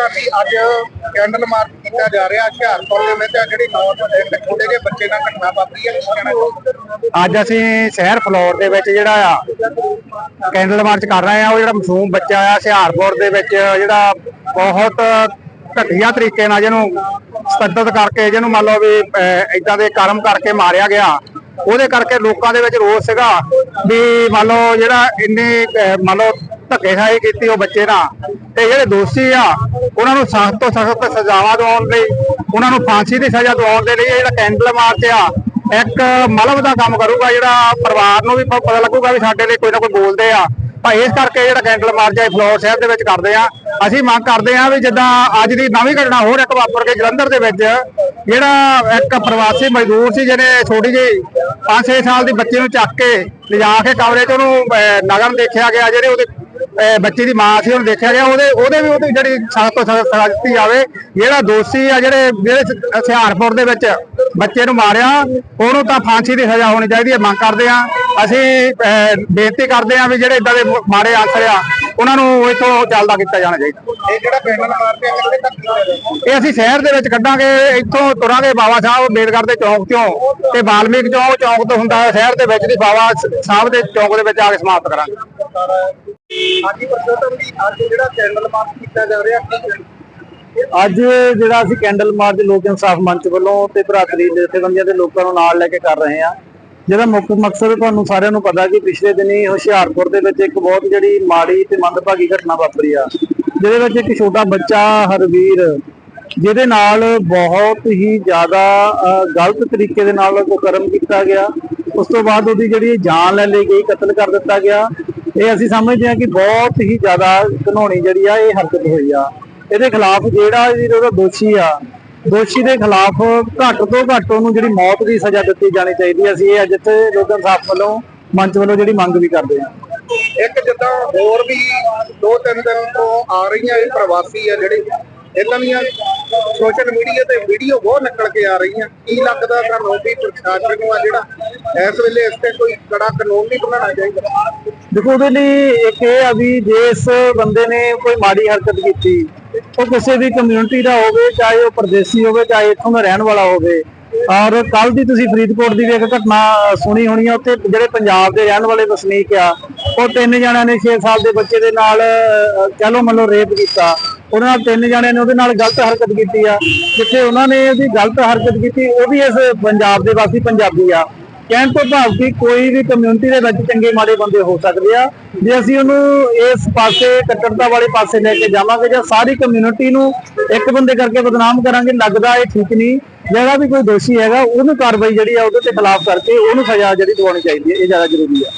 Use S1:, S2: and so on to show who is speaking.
S1: ਲੱਗਦਾ ਵੀ ਅੱਜ candle March ਕੀਤਾ ਜਾ ਰਿਹਾ ਹੁਸ਼ਿਆਰਪੁਰ ਦੇ ਵਿੱਚ ਜਿਹੜੀ ਨੌਜਵਾਨ ਛੋਟੇ ਜਿਹੇ ਬੱਚੇ ਨਾਲ ਘਟਨਾ ਵਾਪਰੀ ਹੈ
S2: ਅੱਜ ਅਸੀਂ ਸ਼ਹਿਰ ਫਲੋਰ ਦੇ ਵਿੱਚ ਜਿਹੜਾ ਆ ਕੈਂਡਲ ਮਾਰਚ ਕਰ ਰਹੇ ਆ ਉਹ ਜਿਹੜਾ ਮਾਸੂਮ ਬੱਚਾ ਆ ਹੁਸ਼ਿਆਰਪੁਰ ਦੇ ਵਿੱਚ ਜਿਹੜਾ ਬਹੁਤ ਘਟੀਆ ਤਰੀਕੇ ਨਾਲ ਜਿਹਨੂੰ ਸਤੱਦਤ ਕਰਕੇ ਜਿਹਨੂੰ ਮੰਨ ਲਓ ਵੀ ਇਦਾਂ ਦੇ ਕਰਮ ਕਰਕੇ ਮਾਰਿਆ ਗਿਆ ਉਹਦੇ ਕਰਕੇ ਲੋਕਾਂ ਦੇ ਵਿੱਚ ਰੋਸ ਸੀਗਾ ਵੀ ਮੰਨ ਲਓ ਜਿਹੜਾ ਇੰਨੇ ਅਹ, ਮੰਨ ਲਓ ਧੱਕੇਸ਼ਾਹੀ ਕੀਤੀ ਉਹ ਬੱਚੇ ਨਾਲ ਤੇ ਜਿਹੜੇ ਦੋਸ਼ੀ ਆ ਉਹਨਾਂ ਨੂੰ ਸਖਤ ਤੋਂ ਸਖਤ ਸਜ਼ਾਵਾਂ ਦਿਵਾਉਣ ਲਈ ਉਹਨਾਂ ਨੂੰ ਫਾਂਸੀ ਦੀ ਸਜ਼ਾ ਦਿਵਾਉਣ ਦੇ ਲਈ ਇਹ ਜਿਹੜਾ ਕੈਂਡਲ ਮਾਰਚ ਆ ਇੱਕ ਮਲਬ ਦਾ ਕੰਮ ਕਰੂਗਾ ਜਿਹੜਾ ਪਰਿਵਾਰ ਨੂੰ ਵੀ ਪਤਾ ਲੱਗੂਗਾ ਵੀ ਸਾਡੇ ਲਈ ਕੋਈ ਨਾ ਕੋਈ ਬੋਲਦੇ ਆ। ਤਾਂ ਇਸ ਕਰਕੇ ਜਿਹੜਾ ਕੈਂਡਲ ਮਾਰਚ ਹੈ ਫਲੋਰ ਸ਼ਹਿਰ ਦੇ ਵਿੱਚ ਕਰਦੇ ਆ। ਅਸੀਂ ਮੰਗ ਕਰਦੇ ਆ ਵੀ ਜਿੱਦਾਂ ਅੱਜ ਦੀ ਨਵੀਂ ਘਟਨਾ ਹੋਰ ਇੱਕ ਵਾਪਰ ਕੇ ਜਲੰਧਰ ਦੇ ਵਿੱਚ ਜਿਹੜਾ ਇੱਕ ਪ੍ਰਵਾਸੀ ਮਜ਼ਦੂਰ ਸੀ ਜਿਹਨੇ ਛੋਟੀ ਜਿਹੀ 5-6 ਸਾਲ ਦੀ ਬੱਚੀ ਨੂੰ ਚੱਕ ਕੇ ਲਿਜਾ ਕੇ ਕਮਰੇ 'ਚ ਉਹਨੂੰ ਅਹ, ਨਗਨ ਦੇਖਿਆ ਗਿਆ ਜਿਹੜੇ ਉਹਦੇ ਬੱਚੀ ਦੀ ਮਾਂ ਸੀ ਉਹਨੂੰ ਦੇਖਿਆ ਗਿਆ ਉਹਦੇ ਉਹਦੇ ਵੀ ਉਹਦੀ ਜਿਹੜੀ ਸਖਤ ਤੋਂ ਸਖਤ ਸਜ਼ਾ ਦਿੱਤੀ ਜਾਵੇ ਜਿਹੜਾ ਦੋਸ਼ੀ ਆ ਜਿਹੜੇ ਜਿਹੜੇ ਹਥਿਆਰਪੁਰ ਦੇ ਵਿੱਚ ਬੱਚੇ ਨੂੰ ਮਾਰਿਆ ਉਹਨੂੰ ਤਾਂ ਫਾਂਸੀ ਦੀ ਸਜ਼ਾ ਹੋਣੀ ਚਾਹੀਦੀ ਹੈ ਮੰਗ ਕਰਦੇ ਆ ਅਸੀਂ ਅਹ, ਬੇਨਤੀ ਕਰਦੇ ਆ ਵੀ ਜਿਹੜੇ ਇਦਾਂ ਦੇ ਮਾੜੇ ਆਸਰ ਆ ਉਹਨਾਂ ਨੂੰ ਇਥੋਂ ਚੱਲਦਾ ਕੀਤਾ ਜਾਣਾ ਚਾਹੀਦਾ।
S1: ਇਹ ਜਿਹੜਾ ਕਿੱਥੇ ਤੱਕ
S2: ਅਸੀਂ ਸ਼ਹਿਰ ਦੇ ਵਿੱਚ ਕੱਢਾਂਗੇ ਇੱਥੋਂ ਤੁਰਾਂਗੇ ਬਾਬਾ ਸਾਹਿਬ ਬੇਦਗੜ ਦੇ ਚੌਂਕ ਤੋਂ ਤੇ ਬਾਲਮੀਕ ਚੌਂਕ ਚੌਂਕ ਤੋਂ ਹੁੰਦਾ ਹੈ ਸ਼ਹਿਰ ਦੇ ਵਿੱਚ ਦੀ ਬਾਬਾ ਸਾਹਿਬ ਦੇ ਚੌਂਕ ਦੇ ਵਿੱਚ ਆ ਕੇ ਸਮਾਪਤ ਕਰਾਂਗੇ।
S1: ਹਾਂਜੀ ਪਰਸ਼ੋਤਮ ਜੀ ਅੱਜ ਜਿਹੜਾ ਕੈਂਡਲ ਮਾਰਚ ਕੀਤਾ ਜਾ ਰਿਹਾ ਕੀ ਕਹਿਣਾ?
S2: ਅੱਜ ਜਿਹੜਾ ਅਸੀਂ ਕੈਂਡਲ ਮਾਰਚ ਲੋਕ ਇਨਸਾਫ ਮੰਚ ਵੱਲੋਂ ਤੇ ਭਰਾਤਰੀ ਜਥੇਬੰਦੀਆਂ ਦੇ ਲੋਕਾਂ ਨੂੰ ਨਾਲ ਲੈ ਕੇ ਕਰ ਰਹੇ ਹਾਂ। ਜਿਹਦਾ ਮੁੱਖ ਮਕਸਦ ਤੁਹਾਨੂੰ ਸਾਰਿਆਂ ਨੂੰ ਪਤਾ ਕਿ ਪਿਛਲੇ ਦਿਨੀ ਹੁਸ਼ਿਆਰਪੁਰ ਦੇ ਵਿੱਚ ਇੱਕ ਬਹੁਤ ਜਿਹੜੀ ਮਾੜੀ ਤੇ ਮੰਦਭਾਗੀ ਘਟਨਾ ਵਾਪਰੀ ਆ ਜਿਹਦੇ ਵਿੱਚ ਇੱਕ ਛੋਟਾ ਬੱਚਾ ਹਰਵੀਰ ਜਿਹਦੇ ਨਾਲ ਬਹੁਤ ਹੀ ਜ਼ਿਆਦਾ ਅਹ, ਗਲਤ ਤਰੀਕੇ ਦੇ ਨਾਲ ਕਰਮ ਕੀਤਾ ਗਿਆ। ਉਸ ਤੋਂ ਬਾਅਦ ਉਹਦੀ ਜਿਹੜੀ ਜਾਨ ਲੈ ਲਈ ਗਈ ਕਤਲ ਕਰ ਦਿੱਤਾ ਗਿਆ। ਇਹ ਅਸੀਂ ਸਮਝਦੇ ਹਾਂ ਕਿ ਬਹੁਤ ਹੀ ਜ਼ਿਆਦਾ ਘਿਨਾਉਣੀ ਜਿਹੜੀ ਆ ਇਹ ਹਰਕਤ ਹੋਈ ਆ। ਇਹਦੇ ਖਿਲਾਫ ਜਿਹੜਾ ਜਿਹੜਾ ਉਹਦਾ ਦੋਸ਼ੀ ਆ ਦੋਸ਼ੀ ਦੇ ਖਿਲਾਫ ਘੱਟ ਤੋਂ ਘੱਟ ਉਹਨੂੰ ਜਿਹੜੀ ਮੌਤ ਦੀ ਸਜ਼ਾ ਦਿੱਤੀ ਜਾਣੀ ਚਾਹੀਦੀ ਹੈ। ਅਸੀਂ ਇਹ ਅੱਜ ਇੱਥੇ ਲੋਕਾਂ ਸਾਫ਼ ਵੱਲੋਂ, ਮੰਚ ਵੱਲੋਂ ਜਿਹੜੀ ਮੰਗ ਵੀ ਕਰਦੇ ਹਾਂ।
S1: ਇੱਕ ਜਿੱਦਾਂ ਹੋਰ ਵੀ ਦੋ ਤਿੰਨ ਦਿਨ ਤੋਂ ਆ ਰਹੀਆਂ ਇਹ ਪ੍ਰਵਾਸੀ ਆ ਜਿਹੜੇ, ਇਹਨਾਂ ਦੀਆਂ ਸੋਸ਼ਲ ਮੀਡੀਆ ਤੇ ਵੀਡੀਓ ਬਹੁਤ ਨਿਕਲ ਕੇ ਆ ਰਹੀਆਂ। ਕੀ ਲੱਗਦਾ ਤੁਹਾਨੂੰ ਵੀ ਪ੍ਰਸ਼ਾਸਨ ਨੂੰ ਆ ਜਿਹੜਾ ਇਸ ਵੇਲੇ ਇਸ ਤੇ ਕੋਈ ਕੜਾ ਕਾਨੂੰਨ ਨਹੀਂ ਬਣਾਉਣਾ ਚਾਹੀਦਾ।
S2: ਦੇਖੋ ਉਹਦੇ ਲਈ ਇੱਕ ਇਹ ਆ ਵੀ ਜੇ ਇਸ ਬੰਦੇ ਨੇ ਕੋਈ ਮਾੜੀ ਹਰਕਤ ਕੀਤੀ ਉਹ ਕਿਸੇ ਵੀ ਕਮਿਊਨਿਟੀ ਦਾ ਹੋਵੇ ਚਾਹੇ ਉਹ ਪਰਦੇਸੀ ਹੋਵੇ ਚਾਹੇ ਇੱਥੋਂ ਦਾ ਰਹਿਣ ਵਾਲਾ ਹੋਵੇ। ਔਰ ਕੱਲ ਦੀ ਤੁਸੀਂ ਫਰੀਦਕੋਟ ਦੀ ਵੀ ਇੱਕ ਘਟਨਾ ਸੁਣੀ ਹੋਣੀ ਆ ਉੱਥੇ ਜਿਹੜੇ ਪੰਜਾਬ ਦੇ ਰਹਿਣ ਵਾਲੇ ਵਸਨੀਕ ਆ ਉਹ ਤਿੰਨ ਜਣਿਆਂ ਨੇ 6 ਸਾਲ ਦੇ ਬੱਚੇ ਦੇ ਨਾਲ ਅਹ, ਕਹਿ ਲਓ ਮੰਨ ਲਓ ਰੇਪ ਕੀਤਾ। ਉਹਨਾਂ ਨਾਲ ਤਿੰਨ ਜਣਿਆਂ ਨੇ ਉਹਦੇ ਨਾਲ ਗਲਤ ਹਰਕਤ ਕੀਤੀ ਆ ਜਿੱਥੇ ਉਹਨਾਂ ਨੇ ਉਹਦੀ ਗਲਤ ਹਰਕਤ ਕੀਤੀ ਉਹ ਵੀ ਇਸ ਪੰਜਾਬ ਦੇ ਵਾਸੀ ਪੰਜਾਬੀ ਆ। ਕਹਿਣ ਤੋਂ ਭਾਵ ਕਿ ਕੋਈ ਵੀ ਕਮਿਊਨਿਟੀ ਦੇ ਵਿੱਚ ਚੰਗੇ ਮਾੜੇ ਬੰਦੇ ਹੋ ਸਕਦੇ ਆ, ਜੇ ਅਸੀਂ ਉਹਨੂੰ ਇਸ ਪਾਸੇ ਕੱਟੜਤਾ ਵਾਲੇ ਪਾਸੇ ਲੈ ਕੇ ਜਾਵਾਂਗੇ ਜਾਂ ਸਾਰੀ ਕਮਿਊਨਿਟੀ ਨੂੰ ਇੱਕ ਬੰਦੇ ਕਰਕੇ ਬਦਨਾਮ ਕਰਾਂਗੇ, ਲੱਗਦਾ ਇਹ ਠੀਕ ਨਹੀਂ। ਜਿਹੜਾ ਵੀ ਕੋਈ ਦੋਸ਼ੀ ਹੈਗਾ, ਉਹਨੂੰ ਕਾਰਵਾਈ ਜਿਹੜੀ ਆ ਉਹਦੇ ਤੇ ਖਿਲਾਫ ਕਰਕੇ ਉਹਨੂੰ ਸਜ਼ਾ ਜਿਹੜੀ ਦਿਵਾਉਣੀ ਚਾਹੀਦੀ ਹੈ, ਇਹ ਜ਼ਿਆਦਾ ਜ਼ਰੂਰੀ ਆ।